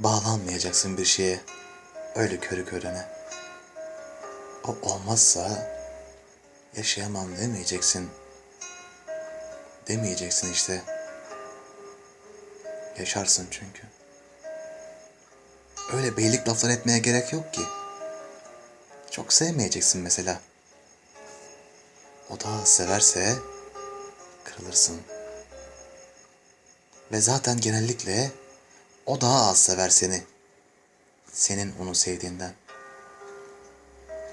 Bağlanmayacaksın bir şeye. Öyle körü körüne. O olmazsa yaşayamam demeyeceksin. Demeyeceksin işte. Yaşarsın çünkü. Öyle beylik laflar etmeye gerek yok ki. Çok sevmeyeceksin mesela. O da severse kırılırsın. Ve zaten genellikle o daha az sever seni. Senin onu sevdiğinden.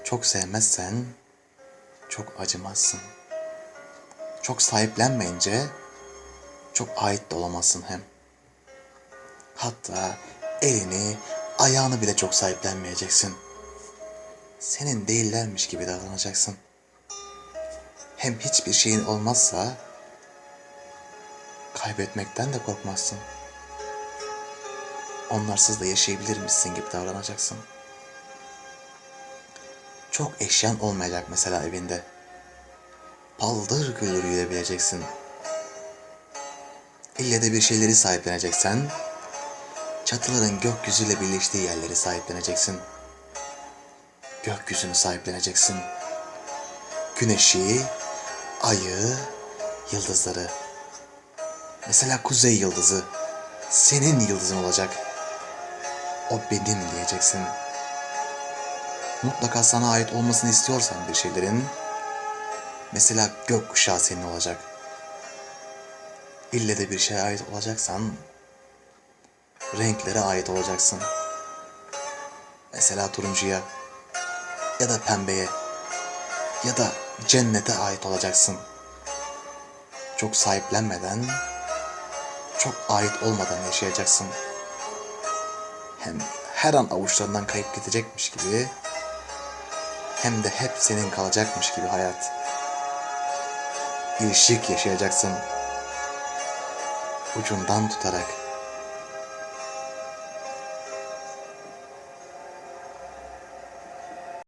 Çok sevmezsen çok acımazsın. Çok sahiplenmeyince çok ait de olamazsın hem. Hatta elini, ayağını bile çok sahiplenmeyeceksin. Senin değillermiş gibi davranacaksın. Hem hiçbir şeyin olmazsa kaybetmekten de korkmazsın. Onlarsız da yaşayabilirmişsin gibi davranacaksın. Çok eşyan olmayacak mesela evinde. Paldır küldür yürüyebileceksin. İlle de bir şeyleri sahipleneceksen, çatıların gökyüzüyle birleştiği yerleri sahipleneceksin. Gökyüzünü sahipleneceksin. Güneşi, ayı, yıldızları. Mesela kuzey yıldızı senin yıldızın olacak. O benim diyeceksin. Mutlaka sana ait olmasını istiyorsan bir şeylerin mesela gökkuşağı senin olacak. İlle de bir şeye ait olacaksan renklere ait olacaksın. Mesela turuncuya ya da pembeye ya da cennete ait olacaksın. Çok sahiplenmeden, çok ait olmadan yaşayacaksın. Hem her an avuçlarından kayıp gidecekmiş gibi hem de hep senin kalacakmış gibi hayat. Bir şık yaşayacaksın. Ucundan tutarak